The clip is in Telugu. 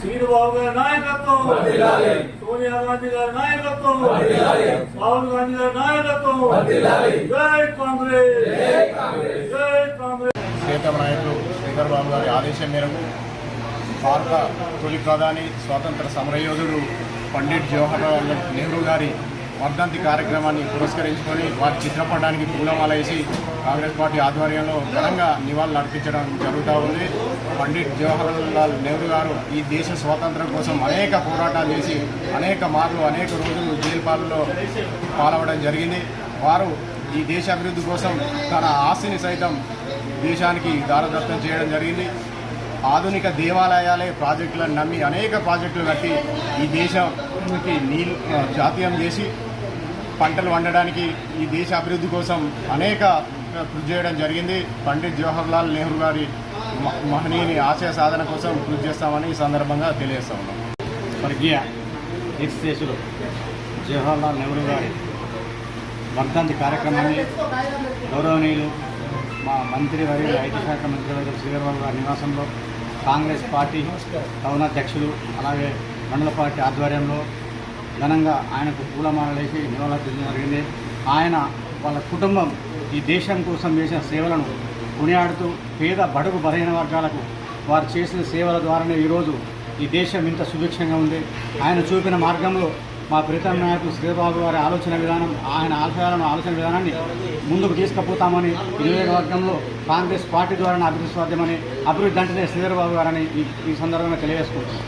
శ్రీబాబు గారి నాయకత్వం సోనియా గాంధీ గారి నాయకత్వం. రాహుల్ గాంధీ గారి నాయకత్వం. జై కాంగ్రెస్. జై కాంగ్రెస్. ప్రియతమ నాయకులు శ్రీధర్ బాబు గారి ఆదేశం మేరకు భారత తొలి ప్రధాని స్వాతంత్ర సమరయోధుడు పండిట్ జవహర్లాల్ నెహ్రూ గారి వర్ధంతి కార్యక్రమాన్ని పురస్కరించుకొని వారి చిత్రపటానికి పూలమాల వేసి కాంగ్రెస్ పార్టీ ఆధ్వర్యంలో ఘనంగా నివాళులు అర్పించడం జరుగుతూ ఉంది. పండిట్ జవహర్లాల్ నెహ్రూ గారు ఈ దేశ స్వాతంత్రం కోసం అనేక పోరాటాలు చేసి అనేక మార్లు అనేక రోజులు జైలు పాలనలో పాల్గొనడం జరిగింది. వారు ఈ దేశ అభివృద్ధి కోసం తన ఆస్తిని సైతం దేశానికి దారదత్తం చేయడం జరిగింది. ఆధునిక దేవాలయాలే ప్రాజెక్టులను నమ్మి అనేక ప్రాజెక్టులు కట్టి ఈ దేశానికి నీళ్ళు జాతీయం చేసి పంటలు వండడానికి ఈ దేశ అభివృద్ధి కోసం అనేక కృషి చేయడం జరిగింది. పండిట్ జవహర్లాల్ నెహ్రూ గారి మహనీయుని ఆశయ సాధన కోసం కృషి చేస్తామని ఈ సందర్భంగా తెలియజేస్తా ఉన్నాం స్వర్గీయ ఎక్స్దేశులు జవహర్లాల్ నెహ్రూ గారి వర్ధంతి కార్యక్రమాన్ని గౌరవనీయులు మా మంత్రి వర్యులు ఐటీ శాఖ మంత్రి వర్యులు శ్రీధర్బాబు గారి నివాసంలో కాంగ్రెస్ పార్టీ టౌనాధ్యక్షులు అలాగే మండల పార్టీ ఆధ్వర్యంలో ఘనంగా ఆయనకు పూలమాలలేసి నివాళులు జరిగింది. ఆయన వాళ్ళ కుటుంబం ఈ దేశం కోసం చేసిన సేవలను కొనియాడుతూ పేద బడుగు బలహీన వర్గాలకు వారు చేసిన సేవల ద్వారానే ఈరోజు ఈ దేశం ఇంత సుభిక్షంగా ఉంది. ఆయన చూపిన మార్గంలో మా ప్రీతం నాయకులు శ్రీబాబు గారి ఆలోచన విధానం ఆయన ఆశయాలను ఆలోచన విధానాన్ని ముందుకు తీసుకుపోతామని ఈ నియోజకవర్గంలో కాంగ్రెస్ పార్టీ ద్వారా అభివృద్ధి సాధ్యమని అభివృద్ధి అంటేనే శ్రీధరబాబు గారని ఈ ఈ సందర్భంగా తెలియజేసుకుంటున్నాం.